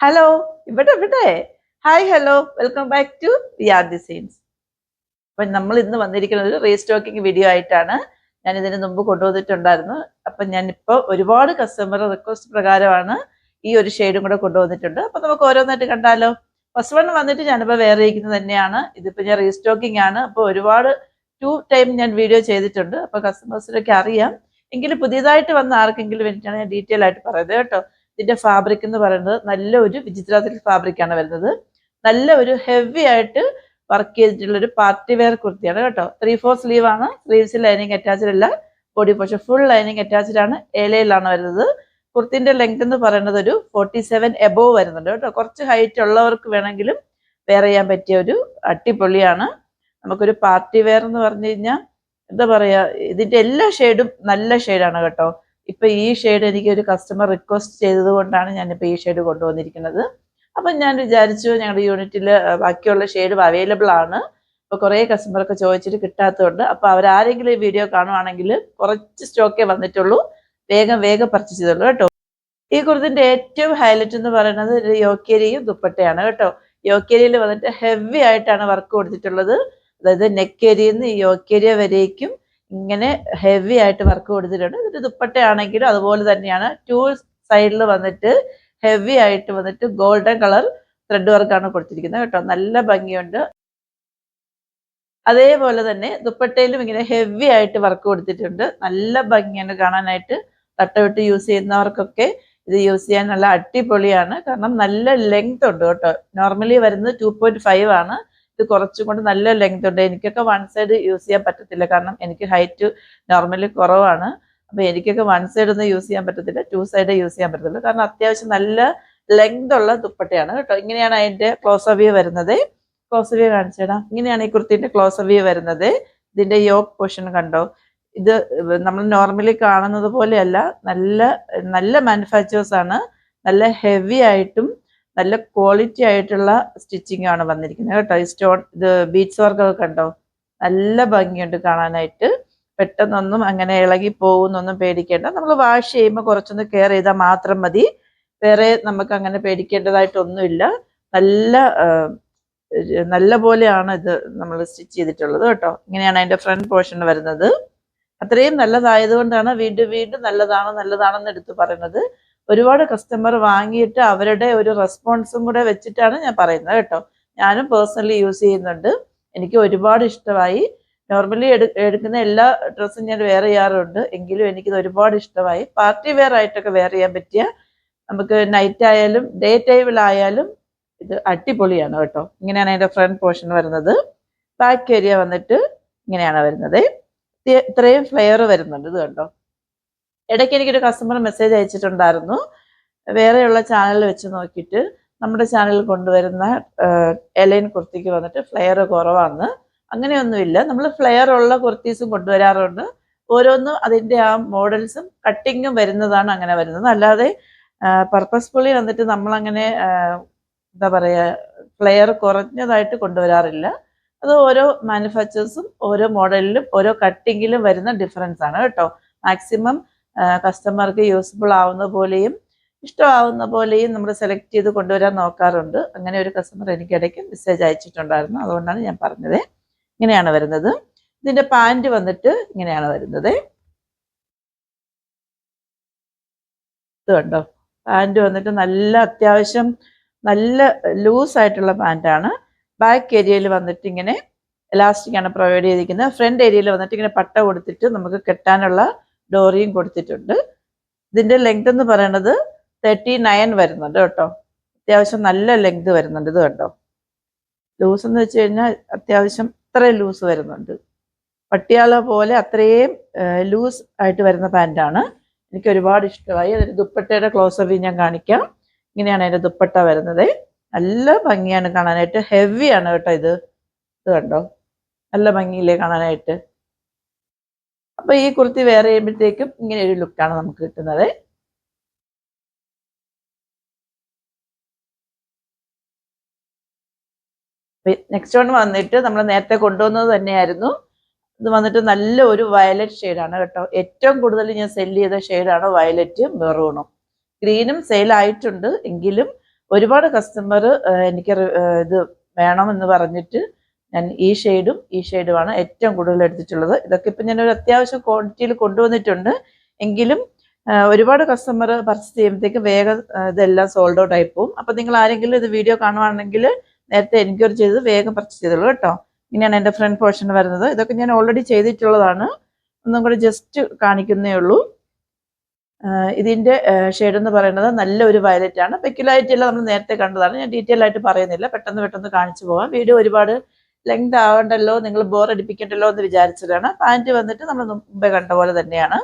Hello ഇവിടെ ഇവിടെ. Hi hello welcome back to VR designs അപ്പൊ നമ്മൾ ഇന്ന് വന്നിരിക്കുന്നത് റീസ്റ്റോക്കിംഗ് വീഡിയോ ആയിട്ടാണ് ഞാൻ ഇതിന് മുമ്പ് കൊണ്ടുവന്നിട്ടുണ്ടായിരുന്നു. അപ്പൊ ഇപ്പൊ ഒരുപാട് കസ്റ്റമർ റിക്വസ്റ്റ് പ്രകാരമാണ് ഈ ഒരു ഷെയ്ഡും കൂടെ കൊണ്ടുവന്നിട്ടുണ്ട്. അപ്പൊ നമുക്ക് ഓരോന്നായിട്ട് കണ്ടാലോ? ഫസ്റ്റ് വൺ വന്നിട്ട് ഞാനിപ്പോ വേറെ ഇരിക്കുന്നത് തന്നെയാണ്. ഇതിപ്പോ ഞാൻ റീസ്റ്റോക്കിംഗ് ആണ്. അപ്പൊ ഒരുപാട് ടു ടൈം ഞാൻ വീഡിയോ ചെയ്തിട്ടുണ്ട്. അപ്പൊ കസ്റ്റമേഴ്സിനൊക്കെ അറിയാം. എങ്കിലും പുതിയതായിട്ട് വന്ന ആർക്കെങ്കിലും വേണ്ടിയിട്ടാണ് ഞാൻ ഡീറ്റെയിൽ ആയിട്ട് പറയുന്നത് കേട്ടോ. ഇതിന്റെ ഫാബ്രിക് എന്ന് പറയുന്നത് നല്ല ഒരു വിചിത്ര സിൽക്ക് ഫാബ്രിക് ആണ് വരുന്നത്. നല്ല ഒരു ഹെവി ആയിട്ട് വർക്ക് ചെയ്തിട്ടുള്ള ഒരു പാർട്ടി വെയർ കുർത്തിയാണ് കേട്ടോ. ത്രീ ഫോർ സ്ലീവ് ആണ്. സ്ലീവ്സ് ലൈനിങ് അറ്റാച്ച്ഡ് അല്ല body portion full lining attached ആണ്. ഏലയിലാണ് വരുന്നത്. കുർത്തിന്റെ ലെങ്ത് എന്ന് പറയുന്നത് ഒരു ഫോർട്ടി സെവൻ എബോവ് വരുന്നുണ്ട് കേട്ടോ. കുറച്ച് ഹൈറ്റ് ഉള്ളവർക്ക് വേണമെങ്കിലും വെയർ ചെയ്യാൻ പറ്റിയ ഒരു അട്ടിപ്പൊളിയാണ് നമുക്കൊരു പാർട്ടി വെയർ എന്ന് പറഞ്ഞു കഴിഞ്ഞാൽ എന്താ പറയാ ഇതിന്റെ എല്ലാ ഷെയ്ഡും നല്ല ഷെയ്ഡാണ് കേട്ടോ. ഇപ്പൊ ഈ ഷെയ്ഡ് എനിക്ക് ഒരു കസ്റ്റമർ റിക്വസ്റ്റ് ചെയ്തത് കൊണ്ടാണ് ഞാനിപ്പോൾ ഈ ഷെയ്ഡ് കൊണ്ടുവന്നിരിക്കുന്നത്. അപ്പം ഞാൻ വിചാരിച്ചു ഞങ്ങളുടെ യൂണിറ്റിൽ ബാക്കിയുള്ള ഷെയ്ഡും അവൈലബിൾ ആണ്. അപ്പോൾ കുറേ കസ്റ്റമർക്ക് ചോദിച്ചിട്ട് കിട്ടാത്തതുകൊണ്ട് അപ്പൊ അവരാരെങ്കിലും ഈ വീഡിയോ കാണുവാണെങ്കിൽ കുറച്ച് സ്റ്റോക്കേ വന്നിട്ടുള്ളൂ. വേഗം വേഗം പർച്ചേസ് ചെയ്തുള്ളൂ കേട്ടോ. ഈ കുർത്തിന്റെ ഏറ്റവും ഹൈലൈറ്റ് എന്ന് പറയുന്നത് യോക്കേരിയും ദുപ്പട്ടയാണ് കേട്ടോ. യോക്കേരിയിൽ വന്നിട്ട് ഹെവി ആയിട്ടാണ് വർക്ക് കൊടുത്തിട്ടുള്ളത്. അതായത് നെക്കേരിയിൽ നിന്ന് യോക്കേരിയ വരേക്കും. ഇങ്ങനെ ഹെവി ആയിട്ട് വർക്ക് കൊടുത്തിട്ടുണ്ട്. എന്നിട്ട് ദുപ്പട്ടയാണെങ്കിലും അതുപോലെ തന്നെയാണ് ടു സൈഡിൽ വന്നിട്ട് ഹെവി ആയിട്ട് വന്നിട്ട് ഗോൾഡൻ കളർ ത്രെഡ് വർക്കാണ് കൊടുത്തിരിക്കുന്നത് കേട്ടോ. നല്ല ഭംഗിയുണ്ട്. അതേപോലെ തന്നെ ദുപ്പട്ടയിലും ഇങ്ങനെ ഹെവി ആയിട്ട് വർക്ക് കൊടുത്തിട്ടുണ്ട്. നല്ല ഭംഗിയാണ് കാണാനായിട്ട്. തട്ടവിട്ട് യൂസ് ചെയ്യുന്നവർക്കൊക്കെ ഇത് യൂസ് ചെയ്യാൻ നല്ല അടിപൊളിയാണ്. കാരണം നല്ല ലെങ്ത് ഉണ്ട് കേട്ടോ. നോർമലി വരുന്നത് ടു ആണ്. ഇത് കുറച്ചും കൊണ്ട് നല്ല ലെങ്ത് ഉണ്ട്. എനിക്കൊക്കെ വൺ സൈഡ് യൂസ് ചെയ്യാൻ പറ്റത്തില്ല. കാരണം എനിക്ക് ഹൈറ്റ് നോർമലി കുറവാണ്. അപ്പൊ എനിക്കൊക്കെ വൺ സൈഡ് ഒന്നും യൂസ് ചെയ്യാൻ പറ്റത്തില്ല. ടു സൈഡ് യൂസ് ചെയ്യാൻ പറ്റത്തില്ല. കാരണം അത്യാവശ്യം നല്ല ലെങ്ത് ഉള്ള ദുപ്പട്ടയാണ് കേട്ടോ. ഇങ്ങനെയാണ് അതിന്റെ ക്ലോസ് വ്യൂ വരുന്നത്. ക്ലോസ് വ്യൂ കാണിച്ചേടാ ഇങ്ങനെയാണ് ഈ കുർത്തിന്റെ ക്ലോസ് വ്യൂ വരുന്നത്. ഇതിന്റെ യോക്ക് പോർഷൻ കണ്ടോ? ഇത് നമ്മൾ നോർമലി കാണുന്നത് പോലെയല്ല. നല്ല നല്ല മാനുഫാക്ചേഴ്സ് ആണ്. നല്ല ഹെവി ആയിട്ടും നല്ല ക്വാളിറ്റി ആയിട്ടുള്ള സ്റ്റിച്ചിങ് ആണ് വന്നിരിക്കുന്നത് കേട്ടോ. ഈ സ്റ്റോൺ ഇത് ബീച്ച് വർക്കൊക്കെ കണ്ടോ? നല്ല ഭംഗിയുണ്ട് കാണാനായിട്ട്. പെട്ടെന്നൊന്നും അങ്ങനെ ഇളകി പോകുന്നൊന്നും പേടിക്കേണ്ട. നമ്മൾ വാഷ് ചെയ്യുമ്പോൾ കുറച്ചൊന്ന് കെയർ ചെയ്താൽ മാത്രം മതി. വേറെ നമുക്ക് അങ്ങനെ പേടിക്കേണ്ടതായിട്ടൊന്നുമില്ല. നല്ല നല്ല പോലെയാണ് ഇത് നമ്മൾ സ്റ്റിച്ച് ചെയ്തിട്ടുള്ളത് കേട്ടോ. ഇങ്ങനെയാണ് അതിന്റെ ഫ്രണ്ട് പോർഷൻ വരുന്നത്. അത്രയും നല്ലതായതുകൊണ്ടാണ് വീണ്ടും വീണ്ടും നല്ലതാണ് നല്ലതാണെന്ന് എടുത്ത് പറയുന്നത്. ഒരുപാട് കസ്റ്റമർ വാങ്ങിയിട്ട് അവരുടെ ഒരു റെസ്പോൺസും കൂടെ വെച്ചിട്ടാണ് ഞാൻ പറയുന്നത് കേട്ടോ. ഞാനും പേഴ്സണലി യൂസ് ചെയ്യുന്നുണ്ട്. എനിക്ക് ഒരുപാട് ഇഷ്ടമായി. നോർമലി എടു എടുക്കുന്ന എല്ലാ ഡ്രസ്സും ഞാൻ വെയർ ചെയ്യാറുണ്ട്. എങ്കിലും എനിക്കിത് ഒരുപാട് ഇഷ്ടമായി. പാർട്ടി വെയർ ആയിട്ടൊക്കെ വെയർ ചെയ്യാൻ പറ്റിയ നമുക്ക് നൈറ്റ് ആയാലും ഡേ ടൈമിലായാലും ഇത് അടിപൊളിയാണ് കേട്ടോ. ഇങ്ങനെയാണ് അതിന്റെ ഫ്രണ്ട് പോർഷൻ വരുന്നത്. ബാക്ക് ഏരിയ വന്നിട്ട് ഇങ്ങനെയാണ് വരുന്നത്. ഇത്രയും ഫ്ലെയർ വരുന്നുണ്ട് ഇത് കണ്ടോ. ഇടയ്ക്ക് എനിക്കൊരു കസ്റ്റമർ മെസ്സേജ് അയച്ചിട്ടുണ്ടായിരുന്നു. വേറെയുള്ള ചാനൽ വെച്ച് നോക്കിയിട്ട് നമ്മുടെ ചാനലിൽ കൊണ്ടുവരുന്ന എലൈൻ കുർത്തിക്ക് വന്നിട്ട് ഫ്ലെയർ കുറവാണ് അങ്ങനെയൊന്നുമില്ല. നമ്മൾ ഫ്ലെയർ ഉള്ള കുർത്തീസും കൊണ്ടുവരാറുണ്ട്. ഓരോന്നും അതിന്റെ ആ മോഡൽസും കട്ടിങ്ങും വരുന്നതാണ് അങ്ങനെ വരുന്നത്. അല്ലാതെ പർപ്പസ്ഫുള്ളി വന്നിട്ട് നമ്മളങ്ങനെ എന്താ പറയുക ഫ്ലെയർ കുറഞ്ഞതായിട്ട് കൊണ്ടുവരാറില്ല. അത് ഓരോ മാനുഫാക്ചേഴ്സും ഓരോ മോഡലിലും ഓരോ കട്ടിങ്ങിലും വരുന്ന ഡിഫറൻസ് ആണ് കേട്ടോ. മാക്സിമം കസ്റ്റമർക്ക് യൂസ്ഫുൾ ആവുന്ന പോലെയും ഇഷ്ടമാവുന്ന പോലെയും നമ്മൾ സെലക്ട് ചെയ്ത് കൊണ്ടുവരാൻ നോക്കാറുണ്ട്. അങ്ങനെ ഒരു കസ്റ്റമർ എനിക്ക് ഇടയ്ക്ക് മെസ്സേജ് അയച്ചിട്ടുണ്ടായിരുന്നു. അതുകൊണ്ടാണ് ഞാൻ പറഞ്ഞത്. ഇങ്ങനെയാണ് വരുന്നത്. ഇതിന്റെ പാന്റ് വന്നിട്ട് ഇങ്ങനെയാണ് വരുന്നത്. ഇത് കണ്ടോ? പാന്റ് വന്നിട്ട് നല്ല അത്യാവശ്യം നല്ല ലൂസ് ആയിട്ടുള്ള പാന്റാണ് ബാക്ക് ഏരിയയിൽ വന്നിട്ട് ഇങ്ങനെ ഇലാസ്റ്റിക്കാണ് പ്രൊവൈഡ് ചെയ്തിരിക്കുന്നത്. ഫ്രണ്ട് ഏരിയയിൽ വന്നിട്ട് ഇങ്ങനെ പട്ട കൊടുത്തിട്ട് നമുക്ക് കെട്ടാനുള്ള ഡോറിയും കൊടുത്തിട്ടുണ്ട്. ഇതിന്റെ ലെങ്ത് എന്ന് പറയുന്നത് തേർട്ടി നയൻ വരുന്നുണ്ട് കേട്ടോ. അത്യാവശ്യം നല്ല ലെങ്ത് വരുന്നുണ്ട് ഇത് കണ്ടോ. ലൂസ് എന്ന് വെച്ച് കഴിഞ്ഞാൽ അത്യാവശ്യം ഇത്രയും ലൂസ് വരുന്നുണ്ട്. പട്ടിയാള പോലെ അത്രയും ലൂസ് ആയിട്ട് വരുന്ന പാന്റാണ് എനിക്ക് ഒരുപാട് ഇഷ്ടമായി. അതിന്റെ ദുപ്പട്ടയുടെ ക്ലോസപ്പ് ഞാൻ കാണിക്കാം. ഇങ്ങനെയാണ് അതിന്റെ ദുപ്പട്ട വരുന്നത്. നല്ല ഭംഗിയാണ് കാണാനായിട്ട്. ഹെവിയാണ് കേട്ടോ ഇത്. ഇത് കണ്ടോ? നല്ല ഭംഗിയില്ലേ കാണാനായിട്ട്? അപ്പൊ ഈ കുർത്തി വെയർ ചെയ്യുമ്പോഴത്തേക്കും ഇങ്ങനെ ഒരു ലുക്കാണ് നമുക്ക് കിട്ടുന്നത്. നെക്സ്റ്റ് വൺ വന്നിട്ട് നമ്മൾ നേരത്തെ കൊണ്ടുവന്നത് തന്നെയായിരുന്നു. ഇത് വന്നിട്ട് നല്ല ഒരു വയലറ്റ് ഷെയ്ഡാണ് കേട്ടോ. ഏറ്റവും കൂടുതൽ ഞാൻ സെൽ ചെയ്ത ഷെയ്ഡാണ് വയലറ്റ് മെറൂണും ഗ്രീനും സെയിൽ ആയിട്ടുണ്ട്. എങ്കിലും ഒരുപാട് കസ്റ്റമർ എനിക്ക് ഇത് വേണമെന്ന് പറഞ്ഞിട്ട് ഞാൻ ഈ ഷെയ്ഡും ഈ ഷെയ്ഡുമാണ് ഏറ്റവും കൂടുതൽ എടുത്തിട്ടുള്ളത്. ഇതൊക്കെ ഇപ്പം ഞാൻ ഒരു അത്യാവശ്യം ക്വാണ്ടിറ്റിയിൽ കൊണ്ടുവന്നിട്ടുണ്ട്. എങ്കിലും ഒരുപാട് കസ്റ്റമർ പർച്ചേസ് ചെയ്യുമ്പോഴത്തേക്ക് വേഗം ഇതെല്ലാം സോൾഡ് ഔട്ട് ആയി പോകും. അപ്പം നിങ്ങൾ ആരെങ്കിലും ഇത് വീഡിയോ കാണുവാണെങ്കിൽ നേരത്തെ എൻക്വയറി ചെയ്ത് വേഗം പർച്ചേസ് ചെയ്തോളൂ കേട്ടോ. ഇങ്ങനെയാണ് എന്റെ ഫ്രണ്ട് പോർഷൻ വരുന്നത്. ഇതൊക്കെ ഞാൻ ഓൾറെഡി ചെയ്തിട്ടുള്ളതാണ്. ഒന്നും കൂടി ജസ്റ്റ് കാണിക്കുന്നേ ഉള്ളൂ. ഇതിന്റെ ഷെയ്ഡ് എന്ന് പറയുന്നത് നല്ലൊരു വയലറ്റ് ആണ്. പെക്യുലാരിറ്റി എല്ലാം നമ്മൾ നേരത്തെ കണ്ടതാണ്. ഞാൻ ഡീറ്റെയിൽ ആയിട്ട് പറയുന്നില്ല. പെട്ടെന്ന് പെട്ടെന്ന് കാണിച്ചു പോകാം വീഡിയോ ഒരുപാട് ലെങ്ത് ആവണ്ടല്ലോ നിങ്ങൾ ബോർ അടിപ്പിക്കണ്ടല്ലോ എന്ന് വിചാരിച്ചതാണ്. പാന്റ് വന്നിട്ട് നമ്മൾ മുമ്പേ കണ്ട പോലെ തന്നെയാണ്.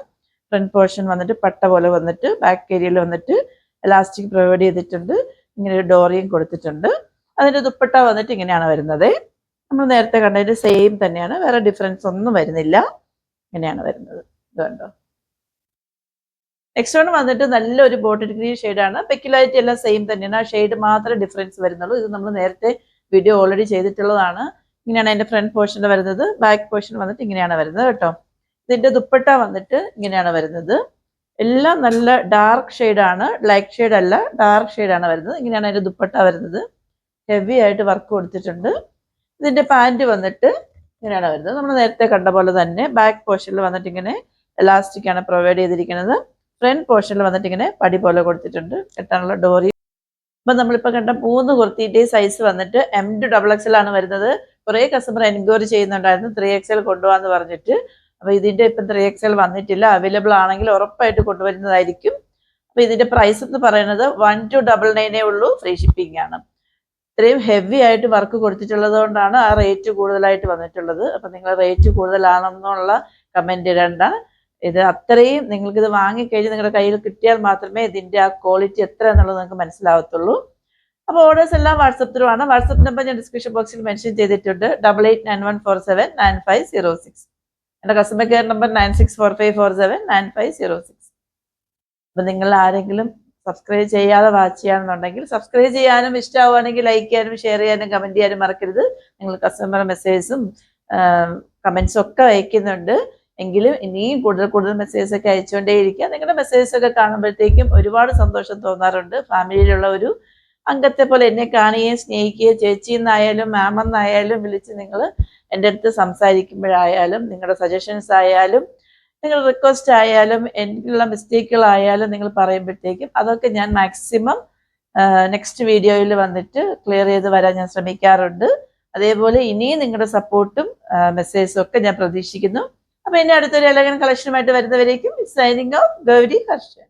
ഫ്രണ്ട് പോർഷൻ വന്നിട്ട് പട്ട പോലെ വന്നിട്ട് ബാക്ക് ഏരിയയിൽ വന്നിട്ട് എലാസ്റ്റിക് പ്രൊവൈഡ് ചെയ്തിട്ടുണ്ട്. ഇങ്ങനെ ഒരു ഡോറിയും കൊടുത്തിട്ടുണ്ട്. അതിന്റെ ദുപ്പട്ട വന്നിട്ട് ഇങ്ങനെയാണ് വരുന്നത്. നമ്മൾ നേരത്തെ കണ്ടതിന്റെ സെയിം തന്നെയാണ്. വേറെ ഡിഫറൻസ് ഒന്നും വരുന്നില്ല. ഇങ്ങനെയാണ് വരുന്നത്. ഇതുകൊണ്ടോ കണ്ടോ? നെക്സ്റ്റ് വൺ വന്നിട്ട് നല്ലൊരു ബോട്ടിൽ ഗ്രീൻ ഷെയ്ഡാണ് പെക്യുലാരിറ്റി എല്ലാം സെയിം തന്നെയാണ്. ആ ഷെയ്ഡ് മാത്രമേ ഡിഫറൻസ് വരുന്നുള്ളൂ. ഇത് നമ്മൾ നേരത്തെ വീഡിയോ ഓൾറെഡി ചെയ്തിട്ടുള്ളതാണ്. ഇങ്ങനെയാണ് അതിന്റെ ഫ്രണ്ട് പോർഷൻ വരുന്നത്. ബാക്ക് പോർഷൻ വന്നിട്ട് ഇങ്ങനെയാണ് വരുന്നത് കേട്ടോ. ഇതിന്റെ ദുപ്പട്ട വന്നിട്ട് ഇങ്ങനെയാണ് വരുന്നത്. എല്ലാം നല്ല ഡാർക്ക് ഷെയ്ഡാണ് ലൈറ്റ് ഷെയ്ഡ് അല്ല ഡാർക്ക് ഷെയ്ഡാണ് വരുന്നത്. ഇങ്ങനെയാണ് അതിന്റെ ദുപ്പട്ട വരുന്നത്. ഹെവി ആയിട്ട് വർക്ക് കൊടുത്തിട്ടുണ്ട്. ഇതിന്റെ പാന്റ് വന്നിട്ട് ഇങ്ങനെയാണ് വരുന്നത്. നമ്മൾ നേരത്തെ കണ്ട പോലെ തന്നെ ബാക്ക് പോർഷനിൽ വന്നിട്ട് ഇങ്ങനെ എലാസ്റ്റിക് ആണ് പ്രൊവൈഡ് ചെയ്തിരിക്കുന്നത്. ഫ്രണ്ട് പോർഷനിൽ വന്നിട്ട് ഇങ്ങനെ പടി പോലെ കൊടുത്തിട്ടുണ്ട്. കെട്ടാനുള്ള ഡോറി അപ്പൊ നമ്മളിപ്പോ കണ്ട മൂന്ന് കുർത്തിയുടെ സൈസ് വന്നിട്ട് എം ടു ഡബിൾ എക്സൽ ആണ് വരുന്നത്. കുറെ കസ്റ്റമർ എൻക്വയറി ചെയ്യുന്നുണ്ടായിരുന്നു. ത്രീ എക്സൽ കൊണ്ടുപോകാന്ന് പറഞ്ഞിട്ട്. അപ്പൊ ഇതിന്റെ ഇപ്പം ത്രീ എക്സൽ വന്നിട്ടില്ല. അവൈലബിൾ ആണെങ്കിൽ ഉറപ്പായിട്ട് കൊണ്ടുവരുന്നതായിരിക്കും. അപ്പൊ ഇതിന്റെ പ്രൈസ് എന്ന് പറയുന്നത് വൺ ടു ഡബിൾ നയനേ ഉള്ളൂ. ഫ്രീ ഷിപ്പിംഗ് ആണ്. ഇത്രയും ഹെവി ആയിട്ട് വർക്ക് കൊടുത്തിട്ടുള്ളത് കൊണ്ടാണ് ആ റേറ്റ് കൂടുതലായിട്ട് വന്നിട്ടുള്ളത്. അപ്പൊ നിങ്ങൾ റേറ്റ് കൂടുതലാണെന്നുള്ള കമന്റ് ഇടണ്ട. ഇത് അത്രയും നിങ്ങൾക്ക് ഇത് വാങ്ങിക്കഴിഞ്ഞ് നിങ്ങളുടെ കയ്യിൽ കിട്ടിയാൽ മാത്രമേ ഇതിന്റെ ആ ക്വാളിറ്റി എത്ര എന്നുള്ളത് നിങ്ങൾക്ക് മനസ്സിലാവത്തുള്ളൂ. അപ്പോൾ ഓർഡേഴ്സ് എല്ലാം വാട്സപ്പ് ത്രൂ ആണ്. വാട്സപ്പ് നമ്പർ ഞാൻ ഡിസ്ക്രിപ്ഷൻ ബോക്സിൽ മെൻഷൻ ചെയ്തിട്ടുണ്ട്. Double eight nine one four seven nine five zero six എന്റെ customer care number nine six four five four seven nine five zero six അപ്പം നിങ്ങൾ ആരെങ്കിലും സബ്സ്ക്രൈബ് ചെയ്യാതെ വാച്ച് ചെയ്യാണെന്നുണ്ടെങ്കിൽ സബ്സ്ക്രൈബ് ചെയ്യാനും ഇഷ്ടമാവുകയാണെങ്കിൽ ലൈക്ക് ചെയ്യാനും ഷെയർ ചെയ്യാനും കമന്റ് ചെയ്യാനും മറക്കരുത്. നിങ്ങൾ കസ്റ്റമർ മെസ്സേജസും കമൻസും ഒക്കെ അയക്കുന്നുണ്ട്. എങ്കിലും ഇനിയും കൂടുതൽ കൂടുതൽ മെസ്സേജസ് ഒക്കെ അയച്ചുകൊണ്ടേയിരിക്കുക. നിങ്ങളുടെ മെസ്സേജസ് ഒക്കെ കാണുമ്പോഴത്തേക്കും ഒരുപാട് സന്തോഷം തോന്നാറുണ്ട്. ഫാമിലിയിലുള്ള ഒരു അംഗത്തെ പോലെ എന്നെ കാണുകയും സ്നേഹിക്കുകയും ചേച്ചി എന്നായാലും മാം എന്നായാലും വിളിച്ച് നിങ്ങൾ എന്റെ അടുത്ത് സംസാരിക്കുമ്പോഴായാലും നിങ്ങളുടെ സജഷൻസ് ആയാലും നിങ്ങൾ റിക്വസ്റ്റ് ആയാലും എനിക്കുള്ള മിസ്റ്റേക്കുകളായാലും നിങ്ങൾ പറയുമ്പോഴത്തേക്കും അതൊക്കെ ഞാൻ മാക്സിമം നെക്സ്റ്റ് വീഡിയോയിൽ വന്നിട്ട് ക്ലിയർ ചെയ്ത് വരാൻ ഞാൻ ശ്രമിക്കാറുണ്ട്. അതേപോലെ ഇനിയും നിങ്ങളുടെ സപ്പോർട്ടും മെസ്സേജും ഒക്കെ ഞാൻ പ്രതീക്ഷിക്കുന്നു. അപ്പോൾ എന്റെ അടുത്തൊരു എലഗൻ കളക്ഷനുമായിട്ട് വരുന്നവരേക്കും സൈനിങ് ഓഫ് ഗൗരി ഹർഷൻ.